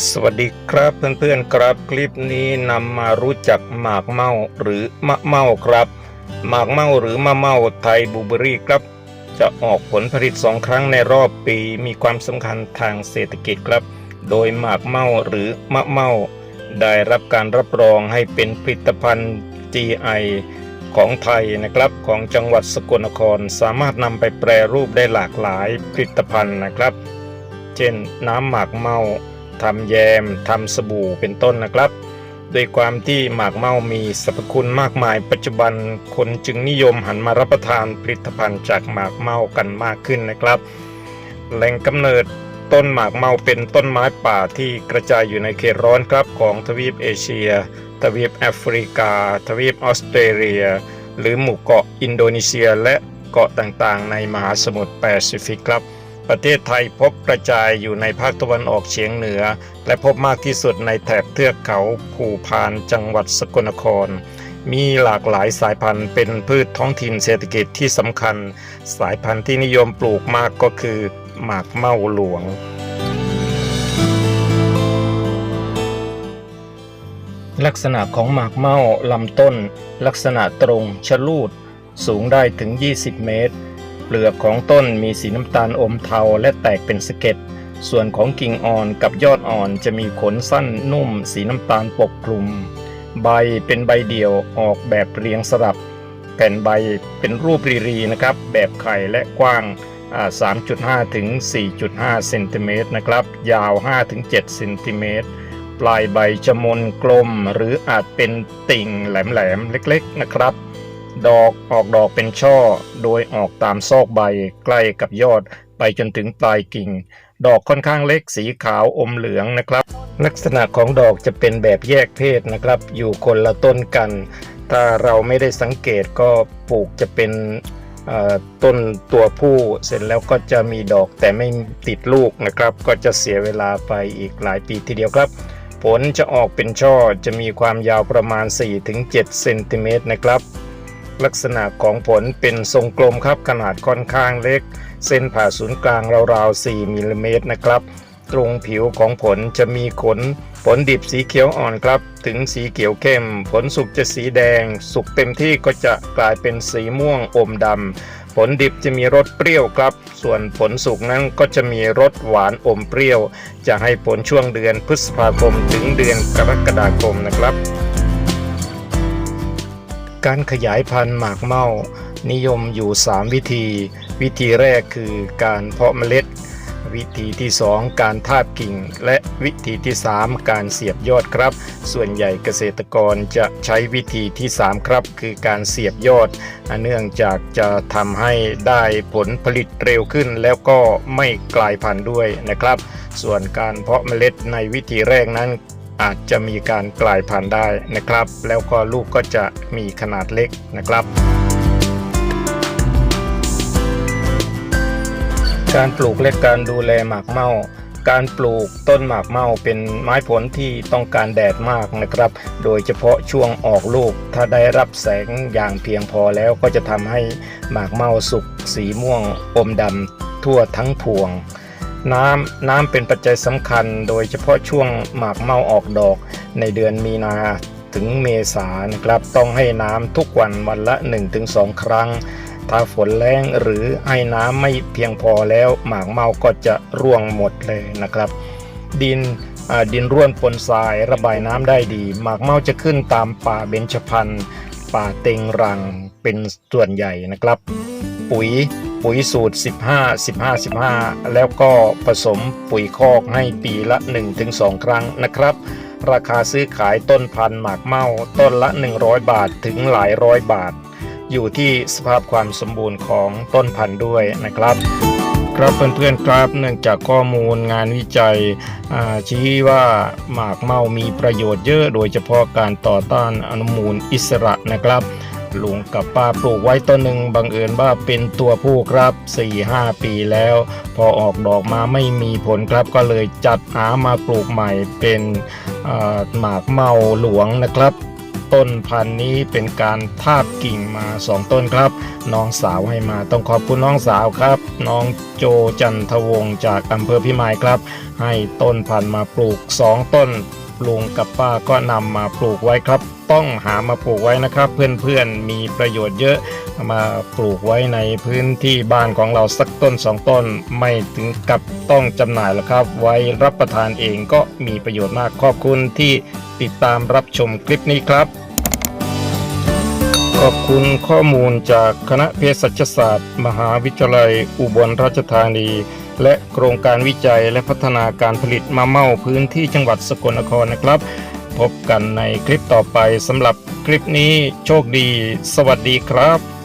สวัสดีครับเพื่อนๆครับคลิปนี้นำมารู้จักหมากเมาหรือมะเมาครับ หมากเมาหรือมะเมาไทยบูเบอรี่ครับ จะออกผลผลิตสองครั้งในรอบปีมีความสำคัญทางเศรษฐกิจครับ โดยหมากเมาหรือมะเมาได้รับการรับรองให้เป็นผลิตภัณฑ์ GI ของไทยนะครับของจังหวัดสกลนครสามารถนำไปแปรรูปได้หลากหลายผลิตภัณฑ์นะครับ เช่นน้ำหมากเมา ทำแยมทำสบู่เป็นต้นนะครับโดยความที่หมากเมามีสรรพคุณมากมาย ปัจจุบันคนจึงนิยมหันมารับประทานผลิตภัณฑ์จากหมากเมากันมากขึ้นนะครับ แหล่งกำเนิดต้นหมากเมาเป็นต้นไม้ป่าที่กระจายอยู่ในเขตร้อนครับของทวีปเอเชีย ทวีปแอฟริกา ทวีปออสเตรเลีย หรือหมู่เกาะอินโดนีเซีย และเกาะต่างๆ ในมหาสมุทรแปซิฟิกครับ ประเทศไทยพบกระจายอยู่ในภาคตะวันออกเฉียงเหนือ และพบมากที่สุดในแถบเทือกเขาภูพานจังหวัดสกลนคร มีหลากหลายสายพันธุ์เป็นพืชท้องถิ่นเศรษฐกิจที่สำคัญ สายพันธุ์ที่นิยมปลูกมากก็คือ หมากเม่าหลวงลักษณะของหมากเม่าลำต้น ลักษณะตรงชะลูด สูงได้ถึง 20 เมตร ลือกของต้นมีสีน้ำตาลอมเทาและแตกเป็นสะเก็ด ส่วนของกิ่งอ่อนกับยอดอ่อนจะมีขนสั้นนุ่ม สีน้ำตาลปกคลุม ใบเป็นใบเดี่ยวออกแบบเรียงสลับ แผ่นใบเป็นรูปรีๆนะครับ แบบไข่และกว้าง 3.5 ถึง 4.5 เซนติเมตรนะครับ ยาว 5 ถึง 7 เซนติเมตร ปลายใบจะมนกลมหรืออาจเป็นติ่งแหลมๆ เล็กๆ นะครับ ดอกออกดอกเป็นช่อ โดยออกตามซอกใบใกล้กับยอดไปจนถึงปลายกิ่ง ดอกค่อนข้างเล็กสีขาวอมเหลืองนะครับ ลักษณะของดอกจะเป็นแบบแยกเพศนะครับ อยู่คนละต้นกัน ถ้าเราไม่ได้สังเกตก็ปลูกจะเป็นต้นตัวผู้เสร็จแล้วก็จะมีดอกแต่ไม่ติดลูกนะครับ ก็จะเสียเวลาไปอีกหลายปีทีเดียวครับ ผลจะออกเป็นช่อจะมีความยาวประมาณ 4-7เซนติเมตรนะครับ ลักษณะของผลเป็นทรงกลมครับขนาดค่อนข้างเล็ก เส้นผ่าศูนย์กลางราวๆ 4มิลลิเมตรนะครับ ตรงผิวของผลจะมีขน ผลดิบสีเขียวอ่อนครับ ถึงสีเขียวเข้ม ผลสุกจะสีแดง สุกเต็มที่ก็จะกลายเป็นสีม่วงอมดำผลดิบจะมีรสเปรี้ยวครับ ส่วนผลสุกนั้นก็จะมีรสหวานอมเปรี้ยว จะให้ผลช่วงเดือนพฤษภาคมถึงเดือนกรกฎาคมนะครับ การขยายพันธุ์หมากเมานิยมอยู่ 3 วิธี วิธีแรกคือการเพาะเมล็ด วิธีที่ 2 การทาบกิ่ง และวิธีที่ 3 การเสียบยอดครับ ส่วนใหญ่เกษตรกรจะใช้วิธีที่ 3 ครับ คือการเสียบยอด เนื่องจากจะทำให้ได้ผลผลิตเร็วขึ้น แล้วก็ไม่กลายพันธุ์ด้วยนะครับ ส่วนการเพาะเมล็ดในวิธีแรกนั้น อาจจะมีการกลายพันธุ์ได้นะครับ แล้วก็ลูกก็จะมีขนาดเล็กนะครับ การปลูกและการดูแลหมากเมาการปลูกต้นหมากเมาเป็นไม้ผลที่ต้องการแดดมากนะครับ โดยเฉพาะช่วงออกลูก ถ้าได้รับแสงอย่างเพียงพอแล้วก็จะทำให้หมากเมาสุกสีม่วงอมดำทั่วทั้งพวง น้ำน้ำเป็นปัจจัยสำคัญ โดยเฉพาะช่วงหมากเมาออกดอกในเดือนมีนาถึงเมษานะครับต้องให้น้ำทุกวันวันละ 1-2 ครั้ง ถ้าฝนแรงหรือให้น้ำไม่เพียงพอแล้วหมากเมาก็จะร่วงหมดเลยนะครับ ดินดินร่วนปนทรายระบายน้ำได้ดี หมากเมาจะขึ้นตามป่าเบญจพรรณป่าเต็งรังเป็นส่วนใหญ่นะครับ ปุ๋ย ปุ๋ยสูตร 15 15 15 แล้วก็ผสมปุ๋ยคอกให้ปีละ 1-2 ครั้งนะครับ ราคาซื้อขายต้นพันธุ์หมากเมาต้นละ 100 บาทถึงหลายร้อยบาท อยู่ที่สภาพความสมบูรณ์ของต้นพันธุ์ด้วยนะครับครับเพื่อนๆครับเนื่องจากข้อมูลงานวิจัยชี้ว่าหมากเมามีประโยชน์เยอะโดยเฉพาะการต่อต้านอนุมูลอิสระนะครับ ลุงกับป้าปลูกไว้ต้นหนึ่งบังเอิญว่าเป็นตัวผู้ครับ 4-5 ปีแล้ว พอออกดอกมาไม่มีผลครับก็เลยจัดหามาปลูกใหม่เป็นหมากเมาหลวงนะครับต้นพันธุ์นี้เป็นการทาบกิ่งมาสองต้นครับ น้องสาวให้มาต้องขอบคุณน้องสาวครับ น้องโจจันทวงศ์จากอำเภอพิมายครับ ให้ต้นพันธุ์มาปลูก 2 ต้น ลุงกับป้าก็นำมาปลูกไว้ครับ ต้องหามาปลูกไว้นะครับ เพื่อนๆมีประโยชน์เยอะมาปลูกไว้ในพื้นที่บ้านของเราสักต้นสองต้น ไม่ถึงกับต้องจำหน่ายหรอกครับ ไว้รับประทานเองก็มีประโยชน์มากขอบคุณที่ติดตามรับชมคลิปนี้ครับขอบคุณข้อมูลจากคณะเภสัชศาสตร์ มหาวิทยาลัยอุบลราชธานี และโครงการวิจัยและพัฒนาการผลิตมะเม่าพื้นที่จังหวัดสกลนครนะครับ พบกันในคลิปต่อไปสำหรับคลิปนี้โชคดี สวัสดีครับ